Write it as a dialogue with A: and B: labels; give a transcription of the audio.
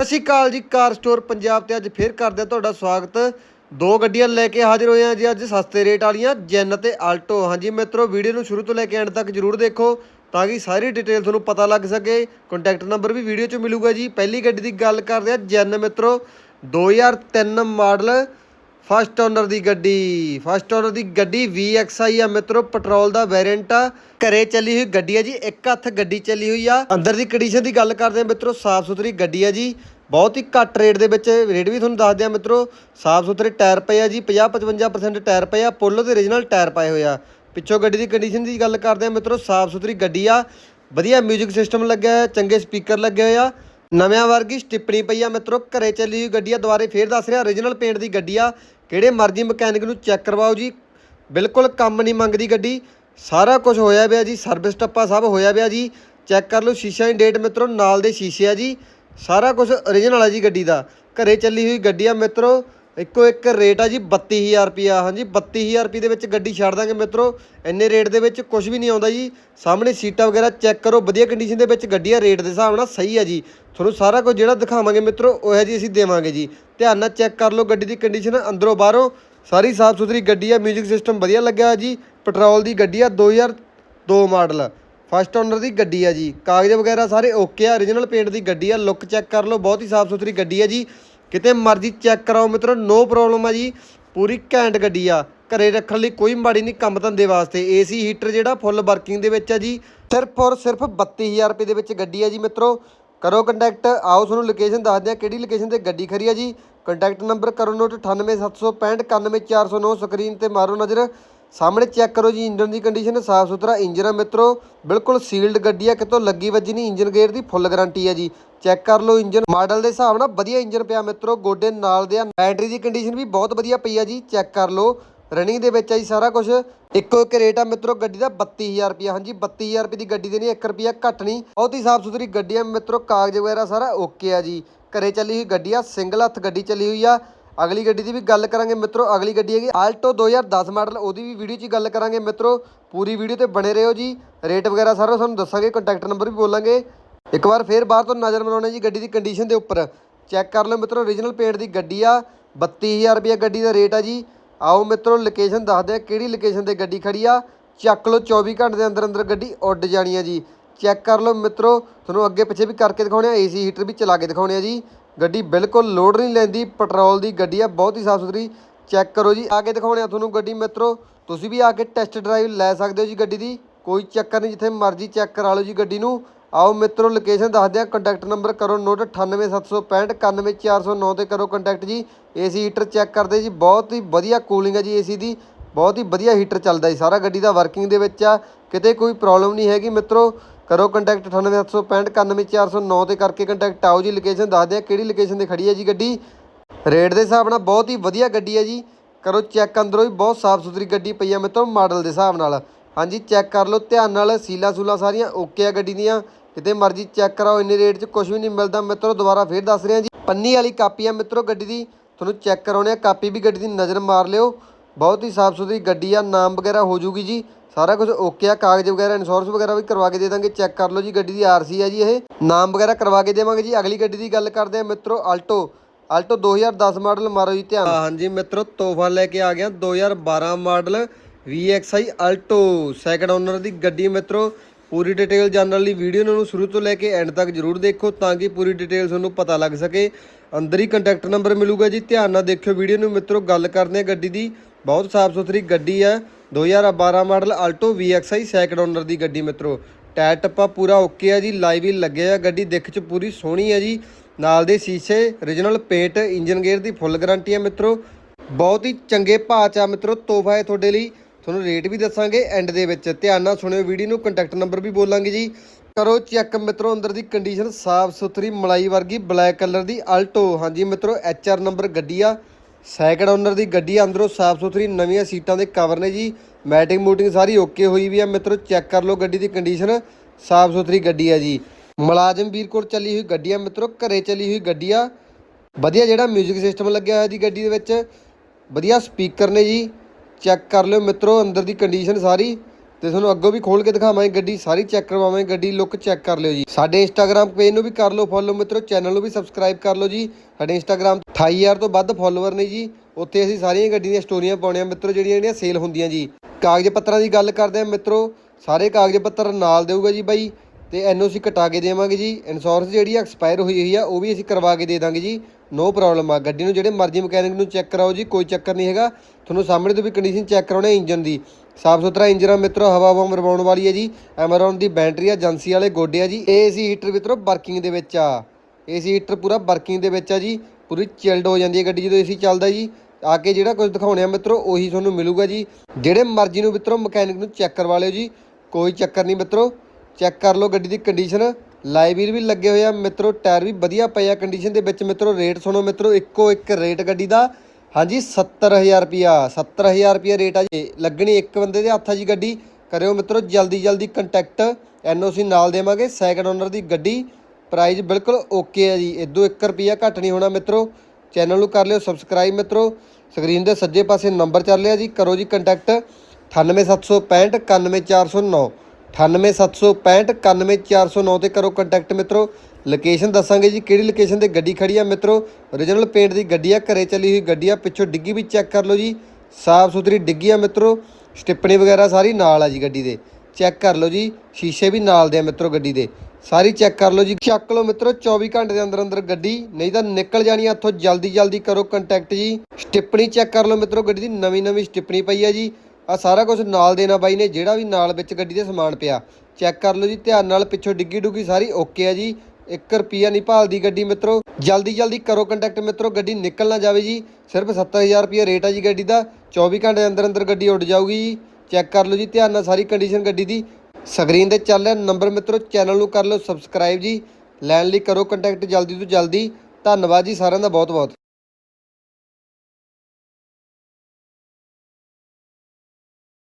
A: ਸਤਿ ਸ਼੍ਰੀ ਅਕਾਲ ਜੀ, ਕਾਰ ਸਟੋਰ ਪੰਜਾਬ ਤੇ ਅੱਜ ਫੇਰ ਕਰਦੇ ਹਾਂ ਤੁਹਾਡਾ ਸਵਾਗਤ। ਦੋ ਗੱਡੀਆਂ ਲੈ ਕੇ ਹਾਜ਼ਰ ਹੋਏ ਹਾਂ ਜੀ ਅੱਜ ਸਸਤੇ ਰੇਟ ਵਾਲੀਆਂ, ਜੈਨ ਤੇ ਆਲਟੋ। ਹਾਂਜੀ ਮਿੱਤਰੋ, ਵੀਡੀਓ ਨੂੰ ਸ਼ੁਰੂ ਤੋਂ ਲੈ ਕੇ ਐਂਡ ਤੱਕ ਜਰੂਰ ਦੇਖੋ ਤਾਂ ਕਿ ਸਾਰੀ ਡਿਟੇਲ ਤੁਹਾਨੂੰ ਪਤਾ ਲੱਗ ਸਕੇ। ਕੰਟੈਕਟ ਨੰਬਰ ਵੀ ਵੀਡੀਓ 'ਚ ਮਿਲੂਗਾ ਜੀ। ਪਹਿਲੀ ਗੱਡੀ ਦੀ ਗੱਲ ਕਰਦੇ ਹਾਂ, ਜੈਨ ਮਿੱਤਰੋ 2003 ਮਾਡਲ ਫਸਟ ਓਨਰ ਦੀ ਗੱਡੀ। ਫਸਟ ਓਨਰ ਦੀ ਗੱਡੀ VXI ਆ ਮਿੱਤਰੋ ਪੈਟਰੋਲ ਦਾ ਵੇਰੀਐਂਟ ਆ। ਘਰੇ ਚੱਲੀ ਹੋਈ ਗੱਡੀ ਆ ਜੀ, ਇੱਕ ਹੱਥ ਗੱਡੀ ਚੱਲੀ ਹੋਈ ਆ। ਅੰਦਰ ਦੀ ਕੰਡੀਸ਼ਨ ਦੀ ਗੱਲ ਕਰਦੇ ਆ ਮਿੱਤਰੋ, ਸਾਫ਼ ਸੁਥਰੀ ਗੱਡੀ ਆ ਜੀ। ਬਹੁਤ ਹੀ ਘੱਟ ਰੇਟ ਦੇ ਵਿੱਚ ਰੇਟ ਵੀ ਤੁਹਾਨੂੰ ਦੱਸ ਦਿਆਂ ਮਿੱਤਰੋ, ਸਾਫ਼ ਸੁਥਰੇ ਟਾਇਰ ਪਏ ਆ ਜੀ 50 55% ਟਾਇਰ ਪਏ ਆ ਪੋਲੋ ਦੇ origignal ਟਾਇਰ ਪਏ ਹੋਏ ਆ। ਪਿੱਛੋਂ ਗੱਡੀ ਦੀ ਕੰਡੀਸ਼ਨ ਦੀ ਗੱਲ ਕਰਦੇ ਆ ਮਿੱਤਰੋ, ਸਾਫ਼ ਸੁਥਰੀ ਗੱਡੀ ਆ। ਵਧੀਆ 뮤직 ਸਿਸਟਮ ਲੱਗਿਆ ਹੋਇਆ, ਚੰਗੇ ਸਪੀਕਰ ਲੱਗੇ ਹੋਏ ਆ। ਨਵਿਆਂ ਵਰਗੀ ਸਟਿੱਪਣੀ ਪਈ ਆ ਮਿੱਤਰੋ, ਘਰੇ ਚੱਲੀ ਹੋਈ ਗੱਡੀ ਆ, ਦੁਬਾਰੇ ਫੇਰ ਦੱਸ ਰਿਹਾ origignal ਪੇਂਟ ਦੀ ਗੱਡੀ ਆ। ਕਿਹੜੇ ਮਰਜ਼ੀ ਮਕੈਨਿਕ ਨੂੰ ਚੈੱਕ ਕਰਵਾਓ ਜੀ। ਬਿਲਕੁਲ ਕੰਮ ਨਹੀਂ ਮੰਗਦੀ ਗੱਡੀ। ਸਾਰਾ ਕੁਝ ਹੋਇਆ ਪਿਆ ਜੀ। ਸਰਵਿਸ ਟੱਪਾ ਸਭ ਹੋਇਆ ਪਿਆ ਜੀ। ਚੈੱਕ ਕਰ ਲਓ ਸ਼ੀਸ਼ਾ ਦੀ ਡੇਟ ਮਿੱਤਰੋ, ਨਾਲ ਦੇ ਸ਼ੀਸ਼ੇ ਆ ਜੀ। ਸਾਰਾ ਕੁਝ origignal ਆ ਜੀ ਗੱਡੀ ਦਾ। ਘਰੇ ਚੱਲੀ ਹੋਈ ਗੱਡੀ ਆ ਮਿੱਤਰੋ। ਇੱਕੋ ਇੱਕ ਰੇਟ ਆ ਜੀ 32000 ਰੁਪਿਆ ਹਾਂਜੀ 32000 ਰੁਪਏ ਦੇ ਵਿੱਚ ਗੱਡੀ ਛੱਡ ਦਾਂਗੇ ਮਿੱਤਰੋ। ਇੰਨੇ ਰੇਟ ਦੇ ਵਿੱਚ ਕੁਝ ਵੀ ਨਹੀਂ ਆਉਂਦਾ ਜੀ। ਸਾਹਮਣੇ ਸੀਟਾਂ ਵਗੈਰਾ ਚੈੱਕ ਕਰੋ, ਵਧੀਆ ਕੰਡੀਸ਼ਨ ਦੇ ਵਿੱਚ ਗੱਡੀ ਆ, ਰੇਟ ਦੇ ਹਿਸਾਬ ਨਾਲ ਸਹੀ ਆ ਜੀ। ਤੁਹਾਨੂੰ ਸਾਰਾ ਕੁਝ ਜਿਹੜਾ ਦਿਖਾਵਾਂਗੇ ਮਿੱਤਰੋ, ਉਹ ਜੀ ਅਸੀਂ ਦੇਵਾਂਗੇ ਜੀ। ਧਿਆਨ ਨਾਲ ਚੈੱਕ ਕਰ ਲਓ ਗੱਡੀ ਦੀ ਕੰਡੀਸ਼ਨ ਅੰਦਰੋਂ ਬਾਹਰੋਂ। ਸਾਰੀ ਸਾਫ਼ ਸੁਥਰੀ ਗੱਡੀ ਆ 뮤직 ਸਿਸਟਮ ਵਧੀਆ ਲੱਗਿਆ ਜੀ। ਪੈਟਰੋਲ ਦੀ ਗੱਡੀ ਆ 2002 ਮਾਡਲ ਫਸਟ ਓਨਰ ਦੀ ਗੱਡੀ ਆ ਜੀ। ਕਾਗਜ਼ ਵਗੈਰਾ ਸਾਰੇ ਓਕੇ ਆ origignal ਪੇਂਟ ਦੀ ਗੱਡੀ ਆ। ਲੁੱਕ ਚੈੱਕ ਕਰ ਲਓ, ਬਹੁਤ ਹੀ ਸਾਫ਼ ਸੁਥਰੀ ਗੱਡੀ ਆ ਜੀ। ਕਿਤੇ ਮਰਜ਼ੀ ਚੈੱਕ ਕਰਾਓ ਮਿੱਤਰੋ ਨੋ ਪ੍ਰੋਬਲਮ ਆ ਜੀ। ਪੂਰੀ ਘੈਂਟ ਗੱਡੀ ਆ। ਘਰੇ ਰੱਖਣ ਲਈ ਕੋਈ ਮਾੜੀ ਨਹੀਂ ਕੰਮ ਧੰਦੇ ਵਾਸਤੇ। ਏਸੀ ਹੀਟਰ ਜਿਹੜਾ ਫੁੱਲ ਵਰਕਿੰਗ ਦੇ ਵਿੱਚ ਆ ਜੀ। ਸਿਰਫ ਔਰ ਸਿਰਫ 32000 ਰੁਪਏ ਦੇ ਵਿੱਚ ਗੱਡੀ ਆ ਜੀ ਮਿੱਤਰੋ। ਕਰੋ ਕੰਟੈਕਟ ਆਓ ਤੁਹਾਨੂੰ ਲੋਕੇਸ਼ਨ ਦੱਸਦੇ ਆ ਕਿਹੜੀ ਲੋਕੇਸ਼ਨ ਤੇ ਗੱਡੀ ਖੜੀ ਆ ਜੀ। ਕੰਟੈਕਟ ਨੰਬਰ ਕਰੋ ਨੋਟ 9876591409 ਸਕਰੀਨ ਤੇ ਮਾਰੋ ਨਜ਼ਰ। ਸਾਹਮਣੇ ਚੈੱਕ ਕਰੋ ਜੀ ਇੰਜਨ ਦੀ ਕੰਡੀਸ਼ਨ ਸਾਫ਼ ਸੁਥਰਾ ਇੰਜਨ ਆ ਮਿੱਤਰੋ। ਬਿਲਕੁਲ ਸੀਲਡ ਗੱਡੀ ਆ, ਕਿਤੋਂ ਲੱਗੀ ਵੱਜੀ ਨਹੀਂ ਇੰਜਨ ਗੇਅਰ ਦੀ ਫੁੱਲ ਗਾਰੰਟੀ ਆ ਜੀ। ਚੈੱਕ ਕਰ ਲਓ ਇੰਜਨ ਮਾਡਲ ਦੇ ਹਿਸਾਬ ਨਾਲ ਵਧੀਆ ਇੰਜਨ ਪਿਆ ਮਿੱਤਰੋ, ਗੋਡੇ ਨਾਲ ਦੇ ਆ। ਬੈਟਰੀ ਦੀ ਕੰਡੀਸ਼ਨ ਵੀ ਬਹੁਤ ਵਧੀਆ ਪਈ ਆ ਜੀ, ਚੈੱਕ ਕਰ ਲਓ। ਰਨਿੰਗ ਦੇ ਵਿੱਚ ਆ ਜੀ ਸਾਰਾ ਕੁਝ ਇੱਕੋ ਇੱਕ ਰੇਟ ਆ ਮਿੱਤਰੋ, ਗੱਡੀ ਦਾ 32000 ਰੁਪਿਆ ਹਾਂਜੀ 32000 ਰੁਪਏ ਦੀ ਗੱਡੀ ਦੇ ਨਹੀਂ 1 ਰੁਪਿਆ ਘੱਟ ਨਹੀਂ। ਬਹੁਤ ਹੀ ਸਾਫ਼ ਸੁਥਰੀ ਗੱਡੀ ਆ ਮਿੱਤਰੋ, ਕਾਗਜ਼ ਵਗੈਰਾ ਸਾਰਾ ਓਕੇ ਆ ਜੀ। ਘਰੇ ਚੱਲੀ ਹੋਈ ਗੱਡੀ ਆ ਸਿੰਗਲ ਹੱਥ ਗੱਡੀ ਚੱਲੀ ਹੋਈ ਆ। ਅਗਲੀ ਗੱਡੀ ਦੀ ਵੀ ਗੱਲ ਕਰਾਂਗੇ ਮਿੱਤਰੋ, ਅਗਲੀ ਗੱਡੀ ਹੈਗੀ ਆਲਟੋ 2010 ਮਾਡਲ, ਉਹਦੀ ਵੀ ਵੀਡੀਓ 'ਚ ਗੱਲ ਕਰਾਂਗੇ ਮਿੱਤਰੋ। ਪੂਰੀ ਵੀਡੀਓ ਤੇ ਬਣੇ ਰਹੋ ਜੀ ਰੇਟ ਵਗੈਰਾ ਸਾਰਾ ਤੁਹਾਨੂੰ ਦੱਸਾਂਗੇ ਕੰਟੈਕਟ ਨੰਬਰ ਵੀ ਬੋਲਾਂਗੇ। ਇੱਕ ਵਾਰ ਫੇਰ ਬਾਹਰ ਤੋਂ ਨਜ਼ਰ ਮਰਾਉਣੇ ਜੀ ਗੱਡੀ ਦੀ ਕੰਡੀਸ਼ਨ ਦੇ ਉੱਪਰ। ਚੈੱਕ ਕਰ ਲਓ ਮਿੱਤਰੋ origignal ਪੇਂਟ ਦੀ ਗੱਡੀ ਆ 32000 ਰੁਪਏ ਗੱਡੀ ਦਾ ਰੇਟ ਆ ਜੀ। ਆਓ ਮਿੱਤਰੋ ਲੋਕੇਸ਼ਨ ਦੱਸਦੇ ਆ ਕਿਹੜੀ ਲੋਕੇਸ਼ਨ ਤੇ ਗੱਡੀ ਖੜੀ ਆ। ਚੱਕ ਲਓ 24 ਘੰਟੇ ਦੇ ਅੰਦਰ ਅੰਦਰ ਗੱਡੀ ਉੱਡ ਜਾਣੀ ਆ ਜੀ। ਚੈੱਕ ਕਰ ਲਓ ਮਿੱਤਰੋ, ਤੁਹਾਨੂੰ ਅੱਗੇ ਪਿੱਛੇ ਵੀ ਕਰਕੇ ਦਿਖਾਉਣੇ ਆ ਏਸੀ ਹੀਟਰ ਵੀ ਚਲਾ ਕੇ ਦਿਖਾਉਣੇ ਆ ਜੀ। ਗੱਡੀ ਬਿਲਕੁਲ ਲੋਡ ਨਹੀਂ ਲੈਂਦੀ, ਪੈਟਰੋਲ ਦੀ ਗੱਡੀ ਆ, ਬਹੁਤ ਹੀ ਸਾਫ਼ ਸੁਥਰੀ। ਚੈੱਕ ਕਰੋ ਜੀ, ਆ ਕੇ ਦਿਖਾਉਣੇ ਆ ਤੁਹਾਨੂੰ ਗੱਡੀ ਮਿੱਤਰੋ। ਤੁਸੀਂ ਵੀ ਆ ਕੇ ਟੈਸਟ ਡਰਾਈਵ ਲੈ ਸਕਦੇ ਹੋ ਜੀ ਗੱਡੀ ਦੀ। ਕੋਈ ਚੱਕਰ ਨਹੀਂ, ਜਿੱਥੇ ਮਰਜ਼ੀ ਚੈੱਕ ਕਰਾ ਲਓ ਜੀ ਗੱਡੀ ਨੂੰ। ਆਓ ਮਿੱਤਰੋ, ਲੋਕੇਸ਼ਨ ਦੱਸਦੇ ਆ ਕੰਟੈਕਟ ਨੰਬਰ ਕਰੋ ਨੋਟ 987659 91409 ਤੇ ਕਰੋ ਕੰਟੈਕਟ ਜੀ। ਏਸੀ ਹੀਟਰ ਚੈੱਕ ਕਰਦੇ ਜੀ, ਬਹੁਤ ਹੀ ਵਧੀਆ ਕੂਲਿੰਗ ਹੈ ਜੀ ਏਸੀ ਦੀ। ਬਹੁਤ ਹੀ ਵਧੀਆ ਹੀਟਰ ਚੱਲਦਾ ਜੀ, ਸਾਰਾ ਗੱਡੀ ਦਾ ਵਰਕਿੰਗ ਦੇ ਵਿੱਚ ਆ। ਕਿਤੇ ਕੋਈ ਪ੍ਰੋਬਲਮ ਨਹੀਂ ਹੈਗੀ ਮਿੱਤਰੋ। ਕਰੋ ਕੰਟੈਕਟ 987659 91409 ਤੇ ਕਰਕੇ ਕੰਟੈਕਟ ਆਓ ਜੀ ਲੋਕੇਸ਼ਨ ਦੱਸਦੇ ਆ ਕਿਹੜੀ ਲੋਕੇਸ਼ਨ ਤੇ ਖੜੀ ਹੈ ਜੀ ਗੱਡੀ। ਰੇਟ ਦੇ ਹਿਸਾਬ ਨਾਲ ਬਹੁਤ ਹੀ ਵਧੀਆ ਗੱਡੀ ਹੈ ਜੀ। ਕਰੋ ਚੈੱਕ ਅੰਦਰੋਂ ਵੀ ਬਹੁਤ ਸਾਫ਼ ਸੁਥਰੀ ਗੱਡੀ ਪਈ ਆ ਮਿੱਤਰੋ ਮਾਡਲ ਦੇ ਹਿਸਾਬ ਨਾਲ। ਹਾਂਜੀ ਚੈੱਕ ਕਰ ਲਓ, ਧਿਆਨ ਨਾਲ ਸੀਲਾ ਸੂਲਾ ਸਾਰੀਆਂ ਓਕੇ ਆ ਗੱਡੀ ਦੀਆਂ। ਕਿਤੇ ਮਰਜ਼ੀ ਚੈੱਕ ਕਰਾਓ, ਇੰਨੇ ਰੇਟ 'ਚ ਕੁਝ ਵੀ ਨਹੀਂ ਮਿਲਦਾ। ਮਿੱਤਰੋ, ਦੁਬਾਰਾ ਫੇਰ ਦੱਸ ਰਿਹਾ ਜੀ, ਪੰਨੀ ਵਾਲੀ ਕਾਪੀ ਆ ਮਿੱਤਰੋ ਗੱਡੀ ਦੀ। ਤੁਹਾਨੂੰ ਚੈੱਕ ਕਰਾਉਣੇ ਆ, ਕਾਪੀ ਵੀ ਗੱਡੀ ਦੀ ਨਜ਼ਰ ਮਾਰ ਲਿਓ। ਬਹੁਤ ਹੀ ਸਾਫ਼ ਸੁਥਰੀ ਗੱਡੀ ਆ, ਨਾਮ ਵਗੈਰਾ ਹੋ ਜੂਗੀ ਜੀ। ਸਾਰਾ ਕੁਝ ਓਕੇ ਆ, ਕਾਗਜ਼ ਵਗੈਰਾ ਇੰਸ਼ੋਰੈਂਸ ਵਗੈਰਾ ਵੀ ਕਰਵਾ ਕੇ ਦੇ ਦਾਂਗੇ ਚੈੱਕ ਕਰ ਲਓ ਜੀ, ਗੱਡੀ ਦੀ ਆਰਸੀ ਆ ਜੀ ਇਹ। ਨਾਮ ਵਗੈਰਾ ਕਰਵਾ ਕੇ ਦੇਵਾਂਗੇ ਜੀ, ਅਗਲੀ ਗੱਡੀ ਦੀ ਗੱਲ ਕਰਦੇ ਆ ਮਿੱਤਰੋ ਆਲਟੋ ਆਲਟੋ 2010 ਮਾਡਲ ਮਾਰੋ ਜੀ ਧਿਆਨ। ਹਾਂਜੀ ਮਿੱਤਰੋ, ਤੋਹਫਾ ਲੈ ਕੇ ਆ ਗਿਆ 2012 model VXI Alto second owner ਦੀ ਗੱਡੀ ਮਿੱਤਰੋ, ਪੂਰੀ ਡਿਟੇਲ ਜਾਣਨ ਲਈ ਵੀਡੀਓ ਨੂੰ ਸ਼ੁਰੂ ਤੋਂ ਲੈ ਕੇ ਐਂਡ ਤੱਕ ਜਰੂਰ ਦੇਖੋ, ਤਾਂ ਕਿ ਪੂਰੀ ਡਿਟੇਲ ਤੁਹਾਨੂੰ ਪਤਾ ਲੱਗ ਸਕੇ। ਅੰਦਰ ਹੀ ਕੰਟੈਕਟ ਨੰਬਰ ਮਿਲੂਗਾ ਜੀ, ਧਿਆਨ ਨਾਲ ਦੇਖਿਓ ਵੀਡੀਓ ਨੂੰ। ਮਿੱਤਰੋ, ਗੱਲ ਕਰਦੇ ਆ ਗੱਡੀ ਦੀ। ਬਹੁਤ ਸਾਫ਼ ਸੁਥਰੀ ਗੱਡੀ ਆ। 2012 model Alto VXI second owner ਦੀ ਗੱਡੀ ਮਿੱਤਰੋ। ਟਾਇਰ ਟੱਪਾ ਪੂਰਾ ਓਕੇ ਆ ਜੀ ਲਾਈਵ ਹੀ ਲੱਗਿਆ ਆ। ਗੱਡੀ ਦਿੱਖ ਚ ਪੂਰੀ ਸੋਹਣੀ ਆ ਜੀ। ਨਾਲ ਦੇ ਸ਼ੀਸ਼ੇ origignal ਪੇਂਟ ਇੰਜਨ ਗੇਅਰ ਦੀ ਫੁੱਲ ਗਾਰੰਟੀ ਆ ਮਿੱਤਰੋ। ਬਹੁਤ ਹੀ ਚੰਗੇ ਭਾਅ ਚ ਆ ਮਿੱਤਰੋ ਤੋਹਫਾ ਹੈ ਤੁਹਾਡੇ ਲਈ। ਤੁਹਾਨੂੰ ਰੇਟ ਵੀ ਦੱਸਾਂਗੇ ਐਂਡ ਦੇ ਵਿੱਚ। ਧਿਆਨ ਨਾਲ ਸੁਣਿਓ ਵੀਡੀਓ ਨੂੰ ਕੰਟੈਕਟ ਨੰਬਰ ਵੀ ਬੋਲਾਂਗੇ ਜੀ। ਕਰੋ ਚੈੱਕ ਮਿੱਤਰੋ, ਅੰਦਰ ਦੀ ਕੰਡੀਸ਼ਨ ਸਾਫ਼ ਸੁਥਰੀ ਮਲਾਈ ਵਰਗੀ ਬਲੈਕ ਕਲਰ ਦੀ ਆਲਟੋ ਹਾਂਜੀ ਮਿੱਤਰੋ ਆਰ ਨੰਬਰ ਗੱਡੀ ਆ। ਸੈਕਿੰਡ ਓਨਰ ਦੀ ਗੱਡੀ ਅੰਦਰੋਂ ਸਾਫ਼ ਸੁਥਰੀ ਨਵੀਆਂ ਸੀਟਾਂ ਦੇ ਕਵਰ ਨੇ ਜੀ। ਮੈਟਿੰਗ ਮੂਟਿੰਗ ਸਾਰੀ ਓਕੇ ਹੋਈ ਵੀ ਆ। ਮਿੱਤਰੋ, ਚੈੱਕ ਕਰ ਲਓ ਗੱਡੀ ਦੀ ਕੰਡੀਸ਼ਨ ਸਾਫ਼ ਸੁਥਰੀ ਗੱਡੀ ਆ ਜੀ। ਮੁਲਾਜ਼ਮ ਵੀਰ ਕੋਲ ਚੱਲੀ ਹੋਈ ਗੱਡੀ ਆ। ਮਿੱਤਰੋ, ਘਰੇ ਚੱਲੀ ਹੋਈ ਗੱਡੀ ਆ। ਵਧੀਆ ਜਿਹੜਾ 뮤직 ਸਿਸਟਮ ਲੱਗਿਆ ਹੋਇਆ ਜੀ ਗੱਡੀ ਦੇ ਵਿੱਚ। ਵਧੀਆ ਸਪੀਕਰ ਨੇ ਜੀ। ਚੈੱਕ ਕਰ ਲਿਓ ਮਿੱਤਰੋ, ਅੰਦਰ ਦੀ ਕੰਡੀਸ਼ਨ ਸਾਰੀ। ਤੇ ਤੁਹਾਨੂੰ ਅੱਗੋਂ ਵੀ ਖੋਲ ਕੇ ਦਿਖਾਵਾਂਗੇ ਗੱਡੀ, ਸਾਰੀ ਚੈੱਕ ਕਰਵਾਵਾਂਗੇ ਗੱਡੀ ਲੁੱਕ ਚੈੱਕ ਕਰ ਲਿਓ ਜੀ। ਸਾਡੇ ਇੰਸਟਾਗ੍ਰam ਪੇਜ ਨੂੰ ਵੀ ਕਰ ਲਓ ਫੋਲੋ ਮਿੱਤਰੋ ਚੈਨਲ ਨੂੰ ਵੀ ਸਬਸਕ੍ਰਾਈਬ ਕਰ ਲਓ ਜੀ। ਸਾਡੇ ਇੰਸਟਾਗ੍ਰam 28000 ਤੋਂ ਵੱਧ ਫੋਲੋਅਰ ਨੇ ਜੀ। ਉੱਥੇ ਅਸੀਂ ਸਾਰੀਆਂ ਗੱਡੀਆਂ ਦੀਆਂ ਸਟੋਰੀਆਂ ਪਾਉਣੇ ਆ ਮਿੱਤਰੋ, ਜਿਹੜੀਆਂ ਜਿਹੜੀਆਂ ਸੇਲ ਹੁੰਦੀਆਂ ਜੀ। ਕਾਗਜ਼ ਪੱਤਰਾਂ ਦੀ ਗੱਲ ਕਰਦੇ ਆ ਮਿੱਤਰੋ, ਸਾਰੇ ਕਾਗਜ਼ ਪੱਤਰ ਨਾਲ ਦੇਊਗਾ ਜੀ ਬਾਈ। ਤੇ ਐਨਓਸੀ ਕਟਾ ਕੇ ਦੇਵਾਂਗੇ ਜੀ। ਇੰਸ਼ੋਰੈਂਸ ਜਿਹੜੀ ਐਕਸਪਾਇਰ ਹੋਈ ਹੋਈ ਆ, ਉਹ ਵੀ ਅਸੀਂ ਕਰਵਾ ਕੇ ਦੇ ਦਾਂਗੇ ਜੀ। ਨੋ ਪ੍ਰੋਬਲਮ ਆ। ਗੱਡੀ ਨੂੰ ਜਿਹੜੇ ਮਰਜ਼ੀ ਮਕੈਨਿਕ ਨੂੰ ਚੈੱਕ ਕਰਾਓ ਜੀ, ਕੋਈ ਚੱਕਰ ਨਹੀਂ ਹੈਗਾ। ਤੁਹਾਨੂੰ ਸਾਹਮਣੇ ਤੋਂ ਵੀ ਕੰਡੀਸ਼ਨ ਚੈੱਕ ਕਰਾਉਣੇ ਇੰਜਨ ਦੀ। ਸਾਫ਼ ਸੁਥਰਾ ਇੰਜਨ ਆ ਮਿੱਤਰੋ, ਹਵਾ ਹਵਾ ਮਰਵਾਉਣ ਵਾਲੀ ਹੈ ਜੀ। ਐਮਰੌਨ ਦੀ ਬੈਟਰੀ ਆ, ਏਜੰਸੀ ਵਾਲੇ ਗੋਡੇ ਆ ਜੀ। ਏਸੀ ਹੀਟਰ ਮਿੱਤਰੋ ਵਰਕਿੰਗ ਦੇ ਵਿੱਚ ਆ। ਏਸੀ ਹੀਟਰ ਪੂਰਾ ਵਰਕਿੰਗ ਦੇ ਵਿੱਚ ਆ ਜੀ। ਪੂਰੀ ਚਿਲਡ ਹੋ ਜਾਂਦੀ ਹੈ ਗੱਡੀ ਜਦੋਂ ਏਸੀ ਚੱਲਦਾ ਜੀ। ਆ ਕੇ ਜਿਹੜਾ ਕੁਝ ਦਿਖਾਉਣੇ ਆ ਮਿੱਤਰੋ, ਉਹੀ ਤੁਹਾਨੂੰ ਮਿਲੂਗਾ ਜੀ। ਜਿਹੜੇ ਮਰਜ਼ੀ ਨੂੰ ਮਿੱਤਰੋ, ਮਕੈਨਿਕ ਨੂੰ ਚੈੱਕ ਕਰਵਾ ਲਿਓ ਜੀ। ਕੋਈ ਚੱਕਰ ਨਹੀਂ ਮਿੱਤਰੋ। ਚੈੱਕ ਕਰ ਲਓ ਗੱਡੀ ਦੀ ਕੰਡੀਸ਼ਨ ਲਾਈਵੀਰ ਵੀ ਲੱਗੇ ਹੋਏ ਆ। ਮਿੱਤਰੋ, ਟਾਇਰ ਵੀ ਵਧੀਆ ਪਏ ਆ। ਕੰਡੀਸ਼ਨ ਦੇ ਵਿੱਚ ਮਿੱਤਰੋ ਰੇਟ ਸੁਣੋ ਮਿੱਤਰੋ, ਇੱਕੋ ਇੱਕ ਰੇਟ ਗੱਡੀ ਦਾ। ਹਾਂਜੀ 70000 ਰੁਪਿਆ 70000 ਰੁਪਿਆ ਰੇਟ ਆ ਜੀ। ਲੱਗਣੀ ਇੱਕ ਬੰਦੇ ਦੇ ਹੱਥ ਆ ਜੀ ਗੱਡੀ। ਕਰਿਓ ਮਿੱਤਰੋ, ਜਲਦੀ ਜਲਦੀ ਕੰਟੈਕਟ ਐਨਓਸੀ ਨਾਲ ਦੇਵਾਂਗੇ। ਸੈਕੰਡ ਓਨਰ ਦੀ ਗੱਡੀ। ਪ੍ਰਾਈਸ ਬਿਲਕੁਲ ਓਕੇ ਆ ਜੀ। ਇਦੋਂ 1 ਰੁਪਿਆ ਘੱਟ ਨਹੀਂ ਹੋਣਾ ਮਿੱਤਰੋ। ਚੈਨਲ ਨੂੰ ਕਰ ਲਿਓ ਸਬਸਕ੍ਰਾਈਬ ਮਿੱਤਰੋ। ਸਕਰੀਨ ਦੇ ਸੱਜੇ ਪਾਸੇ ਨੰਬਰ ਚੱਲ ਰਿਹਾ ਜੀ। ਕਰੋ ਜੀ ਕੰਟੈਕਟ 98765 91409 98765 91409 ਤੇ ਕਰੋ ਕੰਟੈਕਟ ਮਿੱਤਰੋ। ਲੋਕੇਸ਼ਨ ਦੱਸਾਂਗੇ ਜੀ, ਕਿਹੜੀ ਲੋਕੇਸ਼ਨ ਤੇ ਗੱਡੀ ਖੜੀ ਆ ਮਿੱਤਰੋ। Origignal ਪੇਂਟ ਦੀ ਗੱਡੀ ਆ, ਘਰੇ ਚੱਲੀ ਹੋਈ ਗੱਡੀ ਆ, ਪਿੱਛੋਂ ਡਿੱਗੀ ਵੀ ਚੈੱਕ ਕਰ ਲਓ ਜੀ। ਸਾਫ਼ ਸੁਥਰੀ ਡਿੱਗੀ ਆ ਮਿੱਤਰੋ। ਸਟਿੱਪਣੀ ਵਗੈਰਾ ਸਾਰੀ ਨਾਲ ਆ ਜੀ ਗੱਡੀ ਦੇ। ਚੈੱਕ ਕਰ ਲਓ ਜੀ, ਸ਼ੀਸ਼ੇ ਵੀ ਨਾਲ ਦੇ ਆ ਮਿੱਤਰੋ ਗੱਡੀ ਦੇ। ਸਾਰੀ ਚੈੱਕ ਕਰ ਲਓ ਜੀ, ਚੱਕ ਲਓ ਮਿੱਤਰੋ 24 ਘੰਟੇ ਦੇ ਅੰਦਰ ਅੰਦਰ ਗੱਡੀ। ਨਹੀਂ ਤਾਂ ਨਿਕਲ ਜਾਣੀ ਆ ਇੱਥੋਂ, ਜਲਦੀ ਜਲਦੀ ਕਰੋ ਕੰਟੈਕਟ ਜੀ। ਸਟਿੱਪਣੀ ਚੈੱਕ ਕਰ ਲਓ ਮਿੱਤਰੋ, ਗੱਡੀ ਦੀ ਨਵੀਂ ਨਵੀਂ ਸਟਿੱਪਣੀ ਪਈ ਆ ਜੀ। ਆ ਸਾਰਾ ਕੁਝ ਨਾਲ ਦੇਣਾ ਬਾਈ ਨੇ, ਜਿਹੜਾ ਵੀ ਨਾਲ ਵਿੱਚ ਗੱਡੀ ਦੇ ਸਮਾਨ ਪਿਆ। ਚੈੱਕ ਕਰ ਲਓ ਜੀ, ਧਿਆਨ ਨਾਲ ਪਿੱਛੋਂ ਡਿੱਗੀ ਡੁੱਗੀ ਸਾਰੀ, ਓਕੇ ਆ ਜੀ। 1 ਰੁਪਿਆ ਨਹੀਂ ਭਾਲਦੀ ਗੱਡੀ ਮਿੱਤਰੋ। ਜਲਦੀ ਜਲਦੀ ਕਰੋ ਕੰਟੈਕਟ ਮਿੱਤਰੋ, ਗੱਡੀ ਨਿਕਲ ਨਾ ਜਾਵੇ ਜੀ। ਸਿਰਫ 7000 ਰੁਪਿਆ ਰੇਟ ਆ ਜੀ ਗੱਡੀ ਦਾ। 24 ਘੰਟੇ ਦੇ ਅੰਦਰ ਅੰਦਰ ਗੱਡੀ ਉੱਡ ਜਾਊਗੀ ਜੀ। ਚੈੱਕ ਕਰ ਲਓ ਜੀ, ਧਿਆਨ ਨਾਲ ਸਾਰੀ ਕੰਡੀਸ਼ਨ ਗੱਡੀ ਦੀ। ਸਕਰੀਨ ਤੇ ਚੱਲ ਰਿਹਾ ਨੰਬਰ ਮਿੱਤਰੋ, ਚੈਨਲ ਨੂੰ ਕਰ ਲਓ ਸਬਸਕ੍ਰਾਈਬ ਜੀ। ਲੈਣ ਲਈ ਕਰੋ ਕੰਟੈਕਟ ਜਲਦੀ ਤੋਂ ਜਲਦੀ। ਧੰਨਵਾਦ ਜੀ ਸਾਰਿਆਂ ਦਾ ਬਹੁਤ ਬਹੁਤ